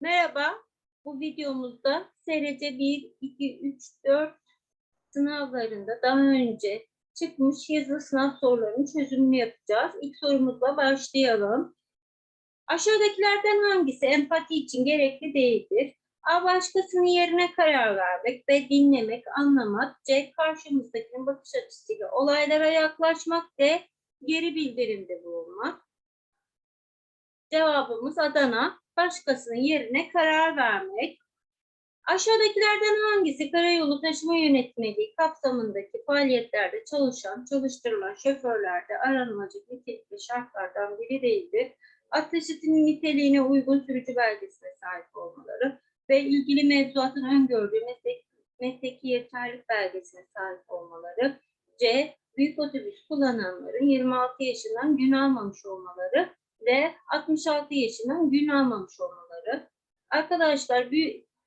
Merhaba, bu videomuzda SRC 1, 2, 3, 4 sınavlarında daha önce çıkmış yazılı sınav sorularının çözümünü yapacağız. İlk sorumuzla başlayalım. Aşağıdakilerden hangisi empati için gerekli değildir? A. Başkasının yerine karar vermek. B. Dinlemek, anlamak. C. Karşımızdakinin bakış açısıyla olaylara yaklaşmak. D. Geri bildirimde bulunmak. Cevabımız Adana. Başkasının yerine karar vermek. Aşağıdakilerden hangisi karayolu taşıma yönetmeliği kapsamındaki faaliyetlerde çalışan, çalıştırılan şoförlerde aranılacak nitelikli şartlardan biri değildir? At taşıtının niteliğine uygun sürücü belgesine sahip olmaları ve ilgili mevzuatın öngördüğü meslek, mesleki yeterlik belgesine sahip olmaları. C. Büyük otobüs kullananların 26 yaşından gün almamış olmaları ve 66 yaşından gün almamış olmaları. Arkadaşlar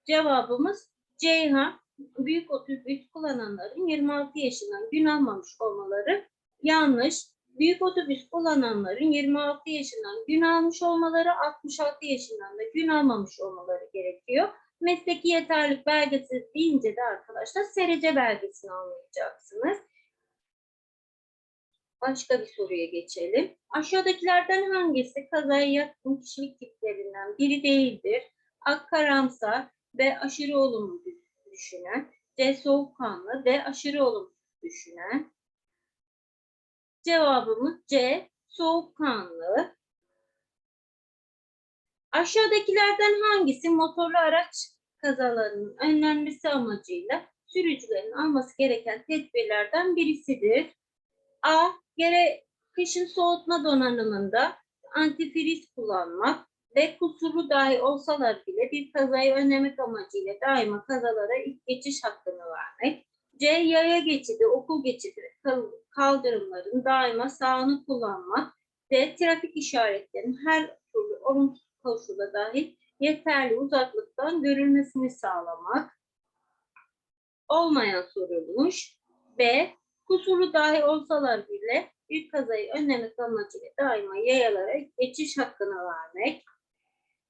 cevabımız Ceyhan. Büyük otobüs kullananların 26 yaşından gün almamış olmaları yanlış. Büyük otobüs kullananların 26 yaşından gün almış olmaları, 66 yaşından da gün almamış olmaları gerekiyor. Mesleki yeterlik belgesi deyince de arkadaşlar SRC belgesini anlayacaksınız. Başka bir soruya geçelim. Aşağıdakilerden hangisi kazaya yatkın kişilik tiplerinden biri değildir? A. Karamsar, B. Aşırı olumlu düşünen, C. Soğukkanlı, D. Aşırı olumlu düşünen. Cevabımız C. Soğukkanlı. Aşağıdakilerden hangisi motorlu araç kazalarının önlenmesi amacıyla sürücülerin alması gereken tedbirlerden birisidir? A. Gere kışın soğutma donanımında antifriz kullanmak ve kusurlu dahi olsalar bile bir kazayı önlemek amacıyla daima kazalara ilk geçiş hakkını vermek. C. Yaya geçidi, okul geçidi kaldırımların daima sağını kullanmak. D. Trafik işaretlerinin her türlü olumsuz koşulda dahil yeterli uzaklıktan görülmesini sağlamak. Olmayan sorulmuş. B. Kusurlu dahi olsalar bile bir kazayı önlemek amacıyla daima yayalara geçiş hakkını vermek.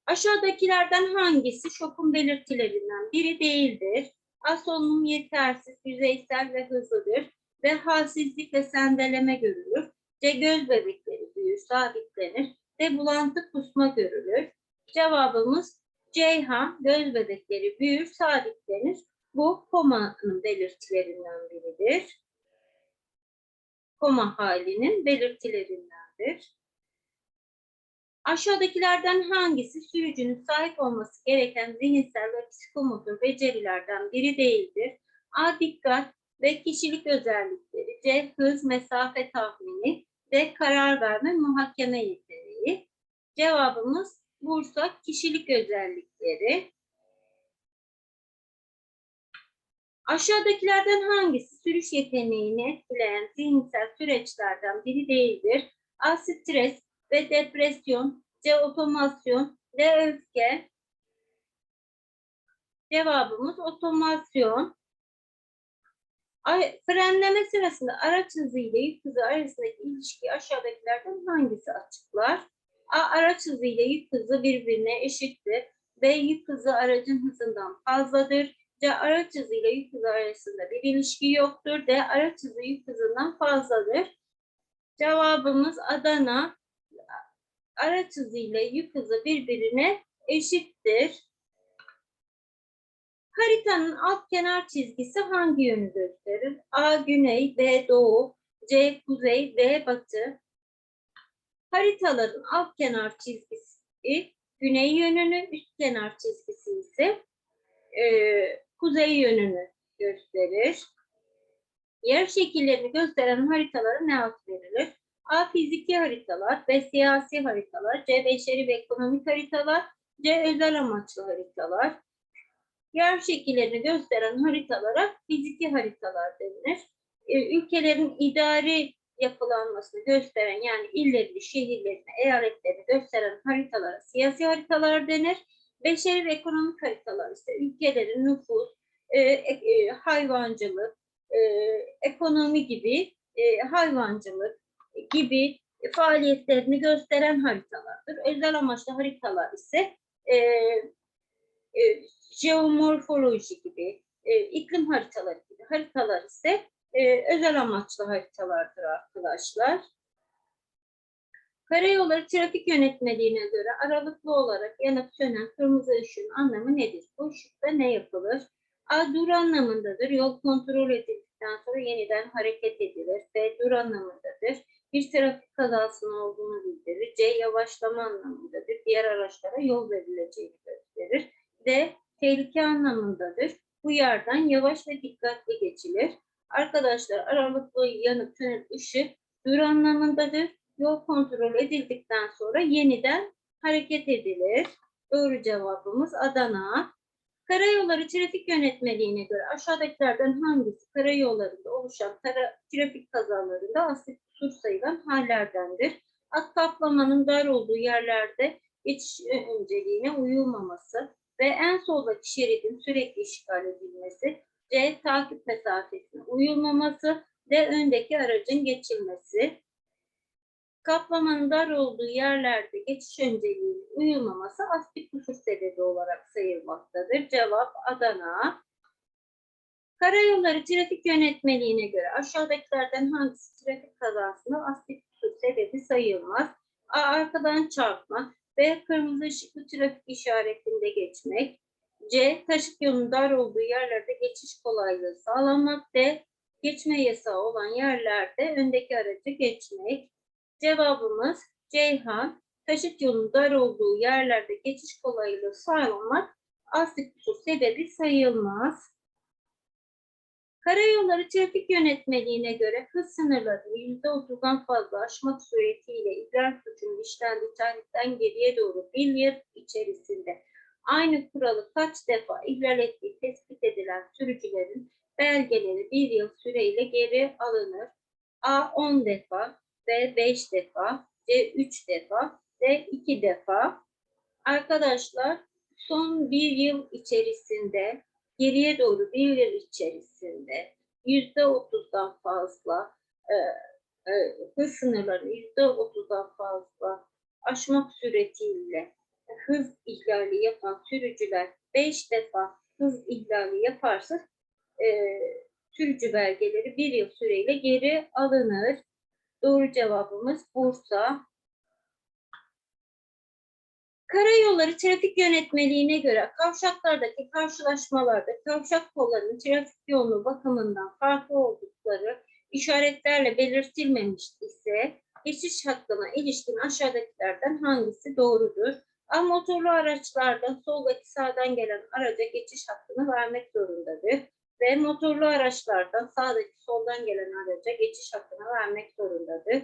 Aşağıdakilerden hangisi şokun belirtilerinden biri değildir? A. Solunum yetersiz, yüzeysel ve hızlıdır ve halsizlik ve sendeleme görülür. C. Göz bebekleri büyür, sabitlenir. D. Bulantı kusma görülür. Cevabımız Ceyhan, göz bebekleri büyür, sabitlenir. Bu komanın belirtilerinden biridir koma halinin belirtilerindendir. Aşağıdakilerden hangisi sürücünün sahip olması gereken zihinsel ve psikomotor becerilerden biri değildir? A. Dikkat ve kişilik özellikleri. C. Hız, mesafe tahmini. D. Karar verme, muhakeme yeteneği. Cevabımız Bursa kişilik özellikleri. Aşağıdakilerden hangisi sürüş yeteneğini etkileyen zihinsel süreçlerden biri değildir? A. Stres ve depresyon, C. Otomasyon, D. Öfke. Cevabımız otomasyon. Frenleme sırasında araç hızı ile yük hızı arasındaki ilişkiyi aşağıdakilerden hangisi açıklar? A. Araç hızı ile yük hızı birbirine eşittir. B. Yük hızı aracın hızından fazladır. C. Araç hızı ile yük hızı arasında bir ilişki yoktur. D. Araç hızı yük hızından fazladır. Cevabımız Adana. Araç hızı ile yük hızı birbirine eşittir. Haritanın alt kenar çizgisi hangi yönü gösterir? A. Güney, B. Doğu, C. Kuzey, D. Batı. Haritaların alt kenar çizgisi güney yönünü, üst kenar çizgisi ise e, kuzey yönünü gösterir. Yer şekillerini gösteren haritalara ne ad verilir? A. Fiziki haritalar, B. Siyasi haritalar, C. Beşeri ve ekonomik haritalar, C. Özel amaçlı haritalar. Yer şekillerini gösteren haritalara fiziki haritalar denir. E, ülkelerin idari yapılanmasını gösteren yani illerini, şehirlerini, eyaletlerini gösteren haritalara siyasi haritalar denir. Beşeri ve ekonomik haritalar ise ülkelerin nüfus, e, e, hayvancılık, e, ekonomi gibi e, hayvancılık gibi faaliyetlerini gösteren haritalardır. Özel amaçlı haritalar ise e, e, jeomorfoloji gibi, e, iklim haritaları gibi haritalar ise e, özel amaçlı haritalardır arkadaşlar. Karayolları trafik yönetmeliğine göre aralıklı olarak yanıp sönen kırmızı ışığın anlamı nedir? Bu ışıkta ne yapılır? A. Dur anlamındadır. Yol kontrol edildikten sonra yeniden hareket edilir. B. Dur anlamındadır. Bir trafik kazasının olduğunu bildirir. C. Yavaşlama anlamındadır. Diğer araçlara yol verileceğini gösterir. D. Tehlike anlamındadır. Bu yerden yavaş ve dikkatli geçilir. Arkadaşlar aralıklı yanıp sönen ışık dur anlamındadır. Yol kontrol edildikten sonra yeniden hareket edilir. Doğru cevabımız Adana. Karayolları trafik yönetmeliğine göre aşağıdakilerden hangisi karayollarında oluşan kara, trafik kazalarında asit kusur sayılan hallerdendir? At kaplamanın dar olduğu yerlerde geçiş önceliğine uyulmaması ve en soldaki şeridin sürekli işgal edilmesi, C. Takip mesafesine uyulmaması, D. Öndeki aracın geçilmesi. Kaplamanın dar olduğu yerlerde geçiş önceliğine uyulmaması asli kusur sebebi olarak sayılmaktadır. Cevap Adana. Karayolları trafik yönetmeliğine göre aşağıdakilerden hangisi trafik kazasında asli kusur sebebi sayılmaz? A. Arkadan çarpma. B. Kırmızı ışıklı trafik işaretinde geçmek. C. Taşıt yolunun dar olduğu yerlerde geçiş kolaylığı sağlamak. D. Geçme yasağı olan yerlerde öndeki aracı geçmek. Cevabımız Ceyhan. Taşıt yolunun dar olduğu yerlerde geçiş kolaylığı sağlamak asli kusur sebebi sayılmaz. Karayolları trafik yönetmeliğine göre hız sınırlarını %30'dan fazla aşmak suretiyle ihlal suçunun işlendiği tarihten geriye doğru bir yıl içerisinde aynı kuralı kaç defa ihlal ettiği tespit edilen sürücülerin belgeleri bir yıl süreyle geri alınır. A 10 defa, B 5 defa, C 3 defa, D 2 defa. Arkadaşlar son bir yıl içerisinde geriye doğru bir yıl içerisinde yüzde otuzdan fazla e, e, hız sınırlarını yüzde otuzdan fazla aşmak suretiyle hız ihlali yapan sürücüler beş defa hız ihlali yaparsa e, sürücü belgeleri bir yıl süreyle geri alınır. Doğru cevabımız Bursa. Karayolları trafik yönetmeliğine göre kavşaklardaki karşılaşmalarda kavşak kollarının trafik yoğunluğu bakımından farklı oldukları işaretlerle belirtilmemiş ise geçiş hakkına ilişkin aşağıdakilerden hangisi doğrudur? A motorlu araçlarda soldaki sağdan gelen araca geçiş hakkını vermek zorundadır. Ve motorlu araçlardan sağdaki soldan gelen araca geçiş hakkını vermek zorundadır.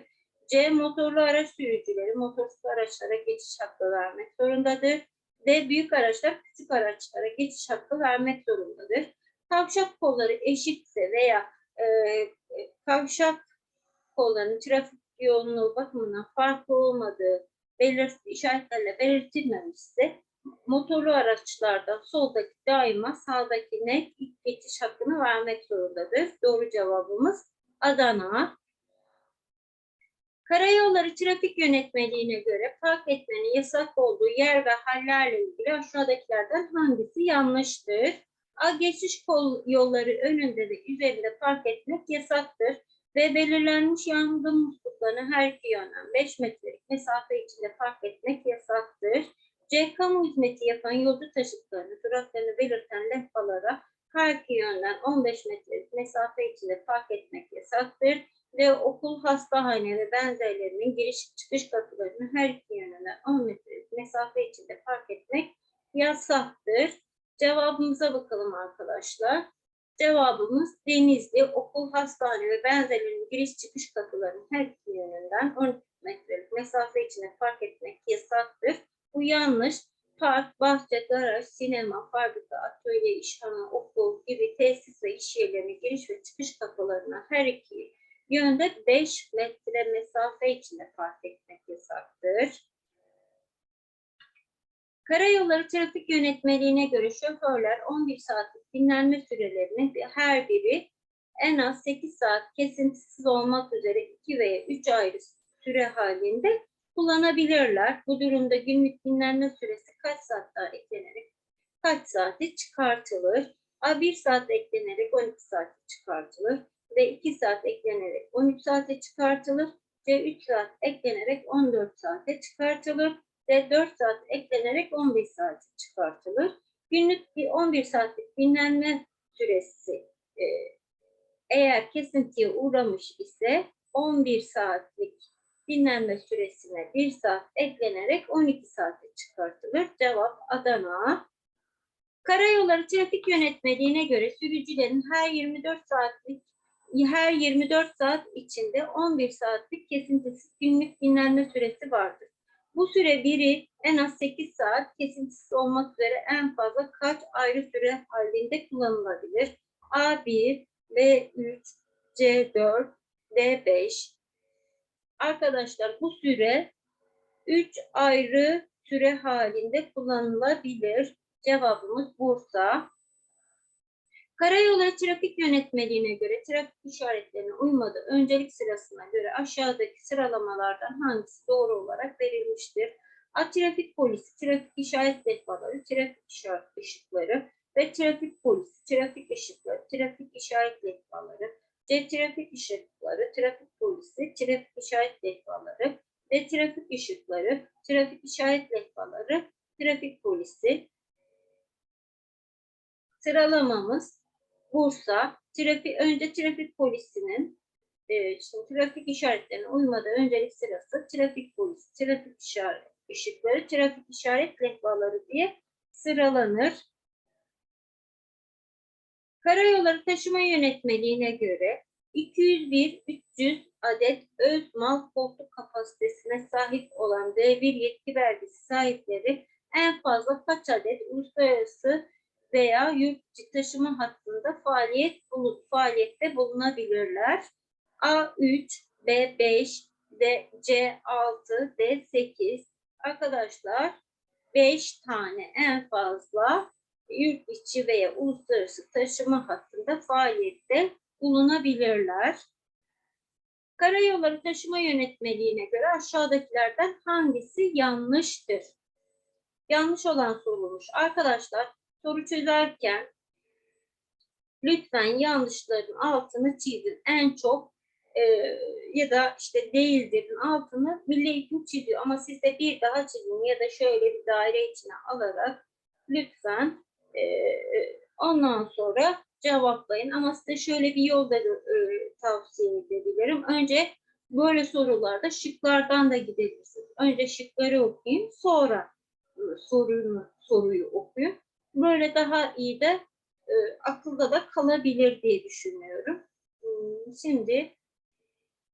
C. Motorlu araç sürücüleri motorsuz araçlara geçiş hakkı vermek zorundadır. D. Büyük araçlar küçük araçlara geçiş hakkı vermek zorundadır. Kavşak kolları eşitse veya e, kavşak kollarının trafik yoğunluğu bakımından farklı olmadığı belir işaretlerle belirtilmemişse motorlu araçlardan soldaki daima sağdakine ilk geçiş hakkını vermek zorundadır. Doğru cevabımız Adana. Karayolları trafik yönetmeliğine göre park etmenin yasak olduğu yer ve hallerle ilgili aşağıdakilerden hangisi yanlıştır? A. Geçiş kol yolları önünde ve üzerinde park etmek yasaktır ve belirlenmiş yangın musluklarını her iki yönden 5 metrelik mesafe içinde park etmek yasaktır. C. Kamu hizmeti yapan yolcu taşıtlarını duraklarını belirten levhalara her iki yönden 15 metrelik mesafe içinde park etmek yasaktır ve okul, hastahane ve benzerlerinin giriş çıkış kapılarını her iki yönünden 10 metrelik mesafe içinde park etmek yasaktır. Cevabımıza bakalım arkadaşlar. Cevabımız Denizli, okul, hastane ve benzerlerinin giriş çıkış kapılarının her iki yönünden 10 metrelik mesafe içinde park etmek yasaktır. Bu yanlış. Park, bahçe, garaj, sinema, fabrika, atölye, işhane, okul gibi tesis ve iş yerlerinin giriş ve çıkış kapılarına her iki yönde 5 metre mesafe içinde park etmek yasaktır. Karayolları trafik yönetmeliğine göre şoförler 11 saatlik dinlenme sürelerini her biri en az 8 saat kesintisiz olmak üzere 2 veya 3 ayrı süre halinde kullanabilirler. Bu durumda günlük dinlenme süresi kaç saat daha eklenerek kaç saate çıkartılır? A 1 saat eklenerek 12 saate çıkartılır. B 2 saat eklenerek 13 saate çıkartılır. C 3 saat eklenerek 14 saate çıkartılır. D 4 saat eklenerek 15 saate çıkartılır. Günlük bir 11 saatlik dinlenme süresi e, eğer kesintiye uğramış ise 11 saatlik dinlenme süresine 1 saat eklenerek 12 saate çıkartılır. Cevap Adana. Karayolları trafik yönetmeliğine göre sürücülerin her 24 saatlik her 24 saat içinde 11 saatlik kesintisiz günlük dinlenme süresi vardır. Bu süre biri en az 8 saat kesintisiz olmak üzere en fazla kaç ayrı süre halinde kullanılabilir? A1, B3, C4, D5. Arkadaşlar bu süre 3 ayrı süre halinde kullanılabilir. Cevabımız Bursa. Karayolları trafik yönetmeliğine göre trafik işaretlerine uymadığı öncelik sırasına göre aşağıdaki sıralamalardan hangisi doğru olarak verilmiştir? A. Trafik polisi, trafik işaret levhaları, trafik işaret ışıkları ve trafik polisi, trafik ışıkları, trafik işaret levhaları, C. Trafik ışıkları, trafik polisi, trafik işaret levhaları ve trafik ışıkları, trafik işaret levhaları, trafik polisi. Sıralamamız Bursa, trafik, önce trafik polisinin e, şimdi trafik işaretlerine uymadığı öncelik sırası trafik polisi, trafik işaret ışıkları, trafik işaret levhaları diye sıralanır. Karayolları taşıma yönetmeliğine göre 201-300 adet öz mal koltuk kapasitesine sahip olan D1 yetki belgesi sahipleri en fazla kaç adet uluslararası veya yurt içi taşıma hattında faaliyet bulup faaliyette bulunabilirler. A3, B5, D, C6, D8 arkadaşlar 5 tane en fazla yurt içi veya uluslararası taşıma hattında faaliyette bulunabilirler. Karayolları taşıma yönetmeliğine göre aşağıdakilerden hangisi yanlıştır? Yanlış olan sorulmuş. Arkadaşlar soru çözerken lütfen yanlışların altını çizin. En çok e, ya da işte değildirin altını milli eğitim çiziyor ama siz de bir daha çizin ya da şöyle bir daire içine alarak lütfen e, ondan sonra cevaplayın. Ama size şöyle bir yol da e, tavsiye edebilirim. Önce böyle sorularda şıklardan da gidebilirsiniz. Önce şıkları okuyun, sonra e, soruyu okuyun. Böyle daha iyi de e, akılda da kalabilir diye düşünüyorum. Hmm, Şimdi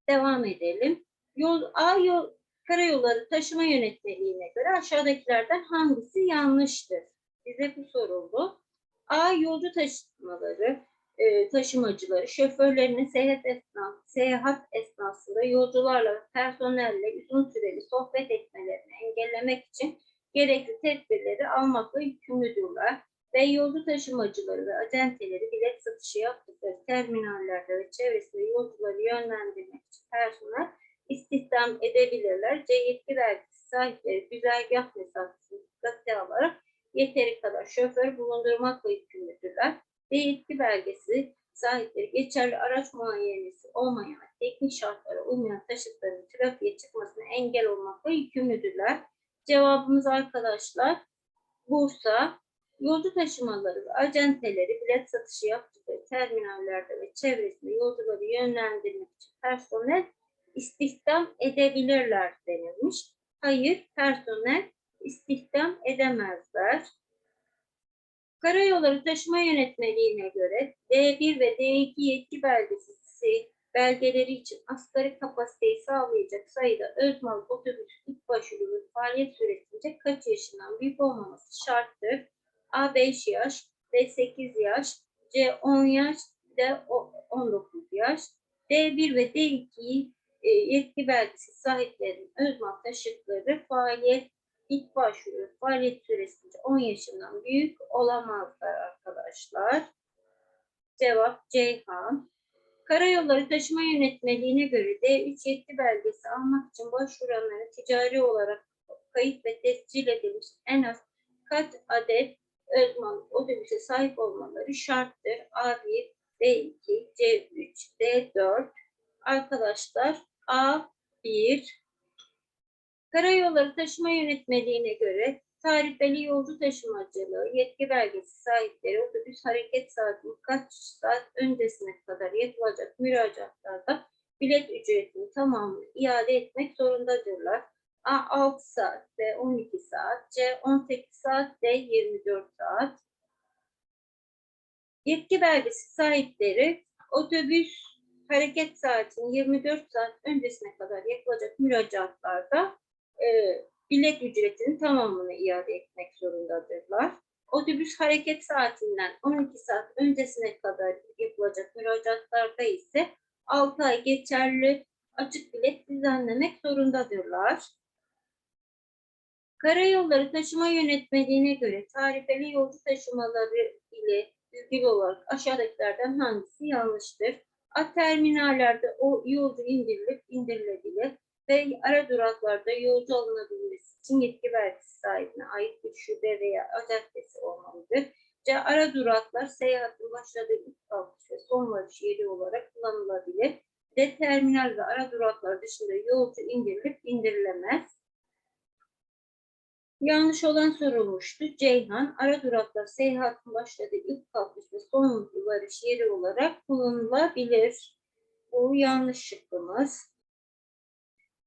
devam edelim. Yol A yol karayolları taşıma yönetmeliğine göre aşağıdakilerden hangisi yanlıştır? Bize bu soruldu. A yolcu taşımaları, e, taşımacıları şoförlerinin seyahat, esnası, seyahat esnasında yolcularla personelle uzun süreli sohbet etmelerini engellemek için gerekli tedbirleri almakla yükümlüdürler ve yolcu taşımacıları ve acenteleri bilet satışı yaptıkları terminallerde ve çevresinde yolcuları yönlendirmek için personel istihdam edebilirler. C yetki vergisi sahipleri güzergah mesafesini dikkate alarak yeteri kadar şoför bulundurmakla yükümlüdürler. Yetki belgesi sahipleri geçerli araç muayenesi olmayan ve teknik şartlara uymayan taşıtların trafiğe çıkmasına engel olmakla yükümlüdürler. Cevabımız arkadaşlar Bursa, yolcu taşımaları ve acenteleri bilet satışı yaptıkları terminallerde ve çevresinde yolcuları yönlendirmek için personel istihdam edebilirler denilmiş. Hayır, personel istihdam edemezler. Karayolları taşıma yönetmeliğine göre D1 ve D2 yetki belgesi belgeleri için asgari kapasiteyi sağlayacak sayıda özmal otobüs ilk başvurunun faaliyet süresince kaç yaşından büyük olmaması şarttır. A 5 yaş, B 8 yaş, C 10 yaş, D 19 yaş. D1 ve D2 e, yetki belgesi sahiplerinin özmal taşıtları faaliyet ilk başvuru faaliyet süresince 10 yaşından büyük olamazlar arkadaşlar. Cevap Ceyhan. Karayolları taşıma yönetmeliğine göre D3 yetki belgesi almak için başvuranların ticari olarak kayıt ve tescil edilmiş en az kaç adet Özman otobüse sahip olmaları şarttır. A1, B2, C3, D4. Arkadaşlar A1 Karayolları Taşıma Yönetmeliğine göre tarifeli yolcu taşımacılığı yetki belgesi sahipleri otobüs hareket saatinin kaç saat öncesine kadar yapılacak müracaatlarda bilet ücretini tamamını iade etmek zorundadırlar. A 6 saat, B 12 saat, C 18 saat, D 24 saat. Yetki belgesi sahipleri otobüs hareket saatinin 24 saat öncesine kadar yapılacak müracaatlarda e, bilet ücretinin tamamını iade etmek zorundadırlar. Otobüs hareket saatinden 12 saat öncesine kadar yapılacak müracaatlarda ise 6 ay geçerli açık bilet düzenlemek zorundadırlar. Karayolları taşıma yönetmeliğine göre tarifeli yolcu taşımaları ile ilgili olarak aşağıdakilerden hangisi yanlıştır? A terminallerde o yolcu indirilip indirilebilir ve ara duraklarda yolcu alınabilmesi için yetki vergisi sahibine ait bir şube veya adresi olmalıdır. C. Ara duraklar seyahatin başladığı ilk kalkış ve son varış yeri olarak kullanılabilir. D. Terminal ve ara duraklar dışında yolcu indirilip indirilemez. Yanlış olan sorulmuştu. Ceyhan, ara duraklar seyahatin başladığı ilk kalkış ve son varış yeri olarak kullanılabilir. Bu yanlış şıkkımız.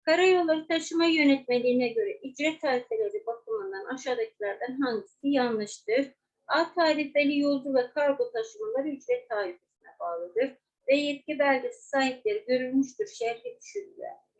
Karayolları taşıma yönetmeliğine göre ücret tarifeleri bakımından aşağıdakilerden hangisi yanlıştır? A tarifeli yolcu ve kargo taşımaları ücret tarifesine bağlıdır. Ve yetki belgesi sahipleri görülmüştür şerhi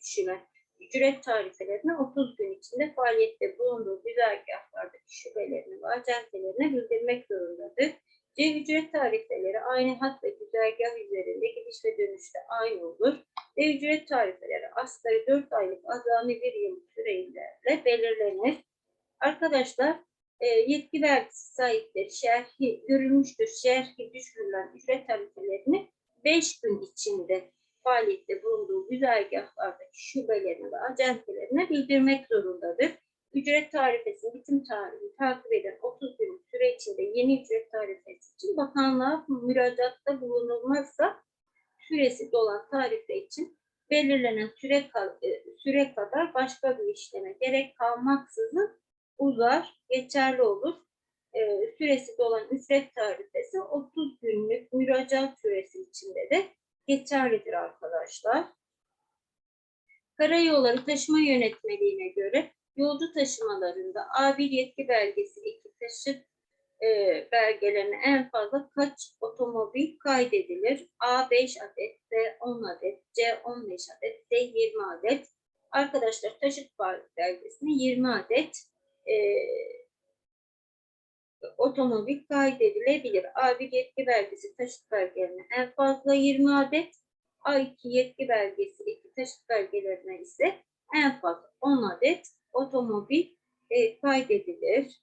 düşülen ücret tarifelerine 30 gün içinde faaliyette bulunduğu güzergahlardaki şubelerini ve acentelerine bildirmek zorundadır. C ücret tarifeleri aynı hat ve güzergah üzerinde gidiş ve dönüşte aynı olur. D ücret tarifeleri asgari 4 aylık azami bir yıl sürelerle belirlenir. Arkadaşlar e, yetki vergisi sahipleri şerhi görülmüştür. Şerhi düşürülen ücret tarifelerini 5 gün içinde faaliyette bulunduğu güzergahlardaki şubelerine ve acentelerine bildirmek zorundadır. Ücret tarifesinin bitim tarihini takip eden 30 günlük süre içinde yeni ücret tarifesi için bakanlığa müracaatta bulunulmazsa süresi dolan tarife için belirlenen süre, e, süre kadar başka bir işleme gerek kalmaksızın uzar, geçerli olur. E, süresi dolan ücret tarifesi 30 günlük müracaat süresi içinde de geçerlidir arkadaşlar. Karayolları taşıma yönetmeliğine göre yolcu taşımalarında A1 yetki belgesi iki taşıt e, belgelerine en fazla kaç otomobil kaydedilir? A 5 adet, B 10 adet, C 15 adet, D 20 adet. Arkadaşlar taşıt belgesine 20 adet e, otomobil kaydedilebilir. A1 yetki belgesi taşıt belgelerine en fazla 20 adet, A2 yetki belgesi iki taşıt belgelerine ise en fazla 10 adet otomobil e, kaydedilir.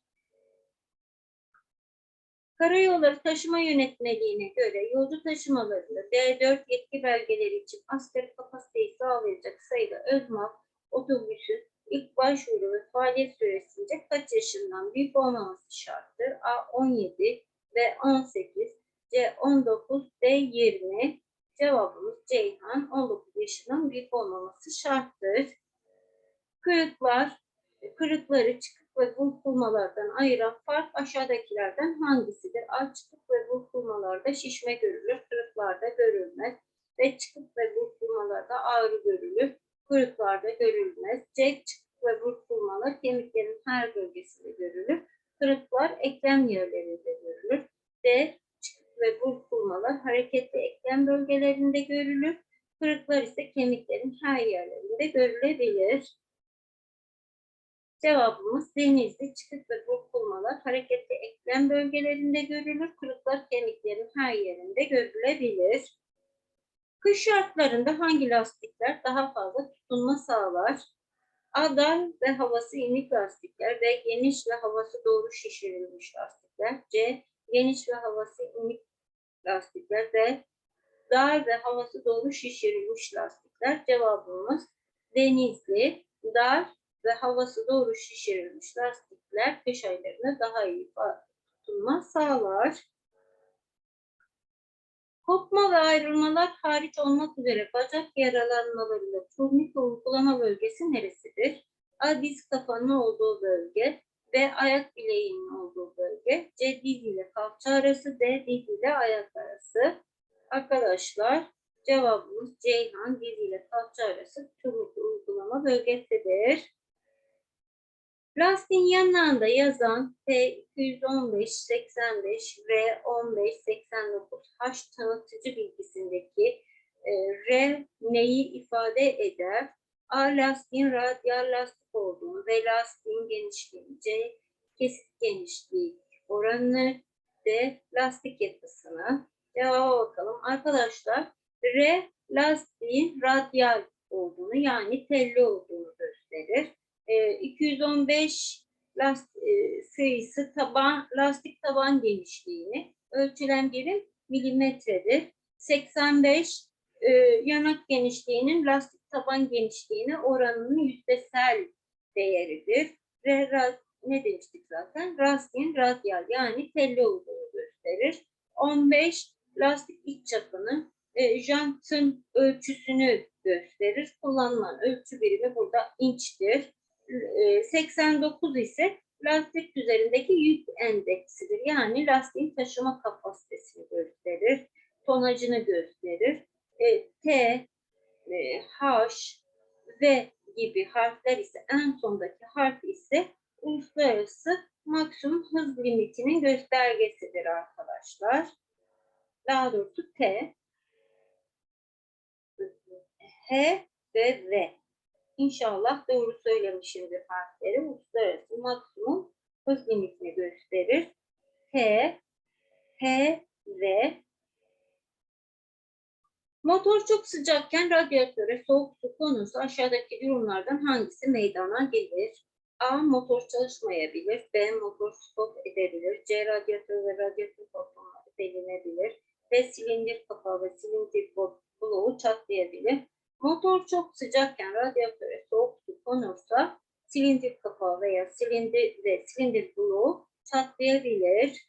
Karayolları taşıma yönetmeliğine göre yolcu taşımalarında D4 yetki belgeleri için asgari kapasiteyi sağlayacak sayıda özmal otobüsün ilk başvuru ve faaliyet süresince kaç yaşından büyük olmaması şarttır? A 17 ve 18, C 19, D 20. Cevabımız Ceyhan 19 yaşından büyük olmaması şarttır. Kırıklar, kırıkları çıkık ve burkulmalardan ayıran fark aşağıdakilerden hangisidir? A çıkık ve burkulmalarda şişme görülür, kırıklarda görülmez ve çıkık ve burkulmalarda ağrı görülür kuyruklarda görülmez. C çıkık ve burkulmalar kemiklerin her bölgesinde görülür. Kırıklar eklem yerlerinde görülür. D çıkık ve burkulmalar hareketli eklem bölgelerinde görülür. Kırıklar ise kemiklerin her yerlerinde görülebilir. Cevabımız denizli çıkık ve burkulmalar hareketli eklem bölgelerinde görülür. Kırıklar kemiklerin her yerinde görülebilir. Kış şartlarında hangi lastikler daha fazla tutunma sağlar? A dar ve havası inik lastikler ve geniş ve havası doğru şişirilmiş lastikler. C geniş ve havası inik lastikler ve dar ve havası doğru şişirilmiş lastikler. Cevabımız denizli, dar ve havası doğru şişirilmiş lastikler kış aylarında daha iyi tutunma sağlar. Kopma ve ayrılmalar hariç olmak üzere bacak yaralanmalarıyla turnike uygulama bölgesi neresidir? A. Diz kafanın olduğu bölge. B. Ayak bileğinin olduğu bölge. C. Diz ile kalça arası. D. Diz ile ayak arası. Arkadaşlar cevabımız Ceyhan diz ile kalça arası turnike uygulama bölgesidir. Lastiğin yanlarında yazan P215-85 ve 15-89 H tanıtıcı bilgisindeki e, R neyi ifade eder? A. Lastiğin radyal lastik olduğunu ve lastiğin genişliği, C. Kesik genişliği oranını, D. Lastik yapısını. Cevaba bakalım. Arkadaşlar R lastiğin radyal olduğunu yani telli olduğunu gösterir. E, 215 last, e, sayısı taban, lastik taban genişliğini ölçülen birim milimetredir. 85 e, yanak genişliğinin lastik taban genişliğine oranının yüzdesel değeridir. Re, ne demiştik zaten? Lastiğin radyal yani telli olduğunu gösterir. 15 lastik iç çapını, e, jantın ölçüsünü gösterir. Kullanılan ölçü birimi burada inçtir. E, 89 ise lastik üzerindeki yük endeksidir. Yani lastiğin taşıma kapasitesini gösterir. Tonajını gösterir. E, T, e, H, V gibi harfler ise en sondaki harf ise uluslararası maksimum hız limitinin göstergesidir arkadaşlar. Daha doğrusu T, H ve V. İnşallah doğru söylemişimdir harfleri. Uluslararası maksimum hız limitini gösterir. T, H ve Motor çok sıcakken radyatöre soğuk su konursa aşağıdaki durumlardan hangisi meydana gelir? A. Motor çalışmayabilir. B. Motor stop edebilir. C. Radyatör ve radyatör hortumları delinebilir. D. Silindir kapağı ve silindir bloğu çatlayabilir. Motor çok sıcakken radyatöre soğuk su silindir kapağı veya silindir ve silindir bloğu çatlayabilir.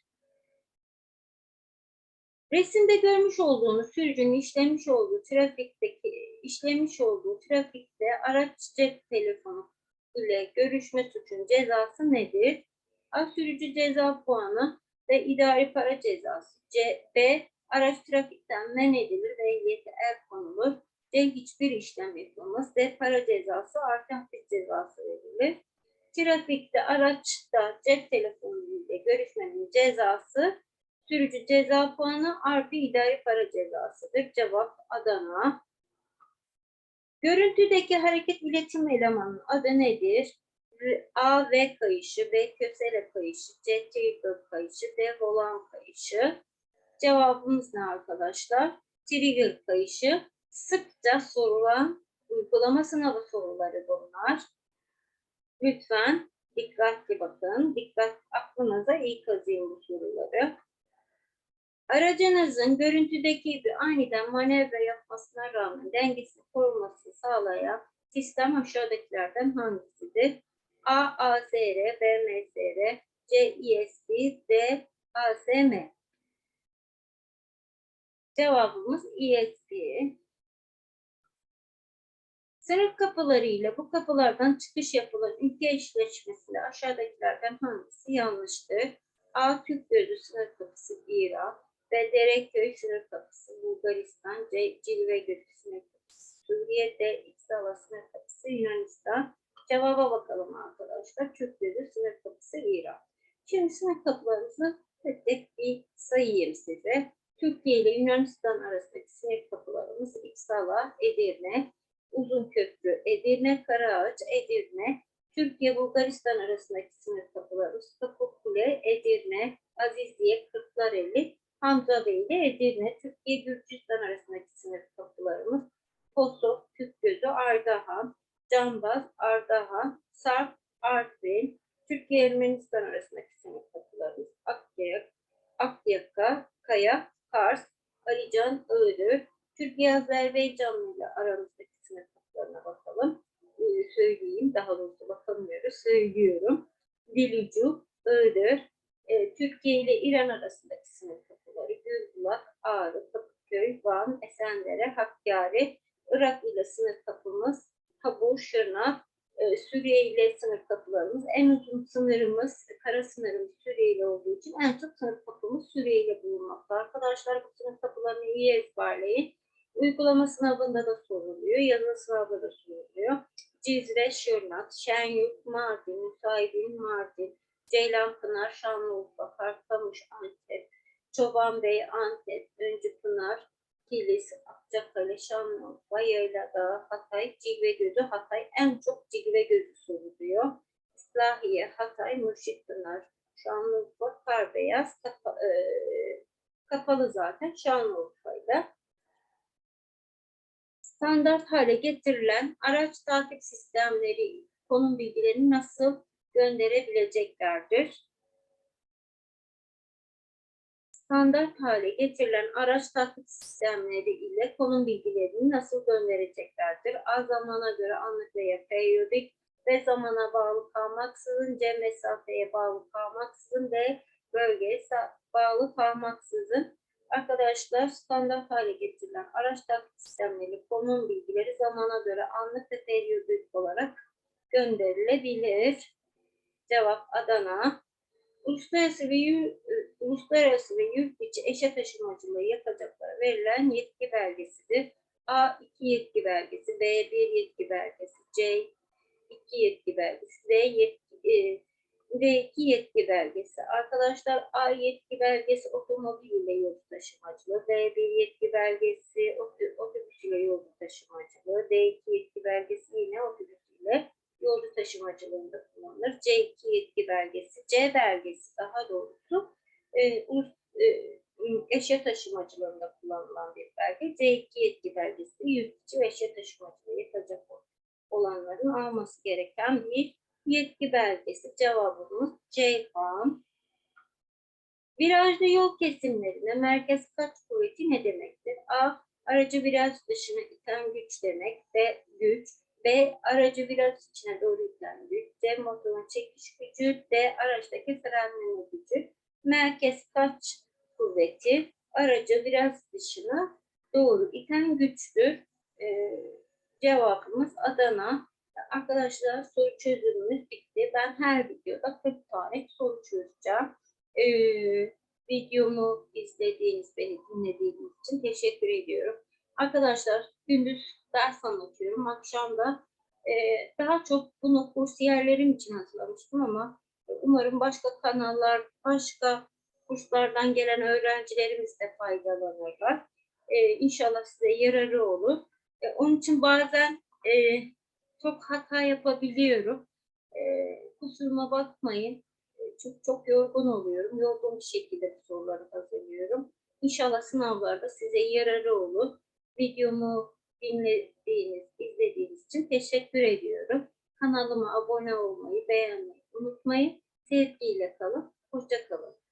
Resimde görmüş olduğunuz sürücünün işlemiş olduğu trafikteki işlemiş olduğu trafikte araç cep telefonu ile görüşme suçun cezası nedir? A. Sürücü ceza puanı ve idari para cezası. C. B. Araç trafikten men edilir ve el konulur. C. Hiçbir işlem yapılmaz. D. Para cezası artı hapis cezası verilir. Trafikte araçta cep telefonu ile görüşmenin cezası Sürücü ceza puanı artı idari para cezasıdır. Cevap Adana. Görüntüdeki hareket iletim elemanının adı nedir? A V kayışı, B kösele kayışı, C trigger kayışı, D volan kayışı. Cevabımız ne arkadaşlar? Trigger kayışı sıkça sorulan uygulama sınavı soruları bunlar. Lütfen dikkatli bakın. Dikkat aklınıza iyi kazıyın bu soruları. Aracınızın görüntüdeki gibi aniden manevra yapmasına rağmen dengesini korumasını sağlayan sistem aşağıdakilerden hangisidir? A. ASR, B. MSR, C. ISP, D. ASM. Cevabımız ESP. Sınır kapıları ile bu kapılardan çıkış yapılan ülke eşleşmesinde aşağıdakilerden hangisi yanlıştır? A. Türk Gözü sınır kapısı İran, B. Dereköy sınır kapısı Bulgaristan, C. Cilve Gölü sınır kapısı Suriye, D. İksala sınır kapısı Yunanistan. Cevaba bakalım arkadaşlar. Türk Gözü sınır kapısı İran. Şimdi sınır kapılarımızı tek tek bir sayayım size. Türkiye ile Yunanistan arasındaki sınır kapılarımız İksala, Edirne, Uzunköprü, Edirne, Karaağaç, Edirne, Türkiye Bulgaristan arasındaki sınır kapılarımız Kapıkule, Edirne, Aziziye, Kırklareli, Hamza Bey ile Edirne, Türkiye Gürcistan arasındaki sınır kapılarımız Kosov, Küpgözü, Ardahan, Cambaz, Ardahan, Sarp, Artvin, Türkiye Ermenistan arasındaki sınır kapılarımız Akyayak, Akyaka, Kaya, Kars, Alican, Iğdır, Türkiye Azerbaycan ile aramızdaki kapılarına bakalım. Ee, söyleyeyim, daha doğrusu bakamıyoruz, söylüyorum. Dilucu, Iğdır, e, Türkiye ile İran arasındaki sınır kapıları Gülbulak, Ağrı, Kapıköy, Van, Esendere, Hakkari, Irak ile sınır kapımız Kabul, Şırnak, e, Suriye ile sınır kapılarımız. En uzun sınırımız, kara sınırımız Suriye ile olduğu için en çok sınır kapımız Suriye ile bulunmakta. Arkadaşlar bu sınır kapılarını iyi ezberleyin. Uygulama sınavında da soruluyor, yazılı sınavda da soruluyor. Cizre, Şırnak, Şenyurt, Mardin, Nusaybin, Mardin, Ceylanpınar, Şanlıurfa, Karkamış, Antep, Çobanbey, Antep, Öncüpınar, Kilis, Akçakale, Şanlıurfa, Yayladağ, Hatay, Cilvegözü, Hatay en çok Cilvegözü soruluyor. İslahiye, Hatay, Mürşitpınar, Şanlıurfa, Karbeyaz, kapa, e, kapalı zaten Şanlıurfa'yla. Standart hale getirilen araç takip sistemleri konum bilgilerini nasıl gönderebileceklerdir? standart hale getirilen araç takip sistemleri ile konum bilgilerini nasıl göndereceklerdir? A zamana göre anlık veya periyodik ve zamana bağlı kalmaksızın, C mesafeye bağlı kalmaksızın, D bölgeye bağlı kalmaksızın. Arkadaşlar standart hale getirilen araç takip sistemleri konum bilgileri zamana göre anlık ve periyodik olarak gönderilebilir. Cevap Adana. Uluslararası ve e, uluslararası ve yurt içi eşe taşımacılığı yapacaklara verilen yetki belgesidir. A2 yetki belgesi, B1 yetki belgesi, C2 yetki belgesi, D yetki, e, D2 yetki belgesi. Arkadaşlar A yetki belgesi otomobil ile yolcu taşımacılığı, B1 yetki belgesi otobüs ile yolcu taşımacılığı, D2 yetki belgesi yine otobüs ile yolcu taşımacılığında kullanılır. C2 yetki belgesi, C belgesi daha doğrusu e, ulus- e, eşya taşımacılığında kullanılan bir belge. C2 yetki belgesi içi ve eşya taşımacılığı yapacak olanların alması gereken bir belgesi. Cevabımız C falan. Virajlı yol kesimlerine merkez kaç kuvveti ne demektir? A. Aracı viraj dışına iten güç demek. B. Güç. B. Aracı viraj içine doğru iten güç. C. Motorun çekiş gücü. D. Araçtaki frenleme gücü. Merkez kaç kuvveti? Aracı viraj dışına doğru iten güçtür. Ee, cevabımız Adana. Arkadaşlar soru çözümümüz bitti. Ben her videoda 40 tane soru çözeceğim. Ee, videomu izlediğiniz, beni dinlediğiniz için teşekkür ediyorum. Arkadaşlar gündüz ders anlatıyorum. Akşam da e, daha çok bunu kursiyerlerim için hazırlamıştım ama umarım başka kanallar, başka kurslardan gelen öğrencilerimiz de faydalanırlar. E, inşallah size yararı olur. E, onun için bazen e, çok hata yapabiliyorum. E, kusuruma bakmayın. E, çok çok yorgun oluyorum. Yorgun bir şekilde bu soruları hazırlıyorum. İnşallah sınavlarda size yararı olur. Videomu dinlediğiniz, izlediğiniz için teşekkür ediyorum. Kanalıma abone olmayı, beğenmeyi unutmayın. Sevgiyle kalın. Hoşça kalın.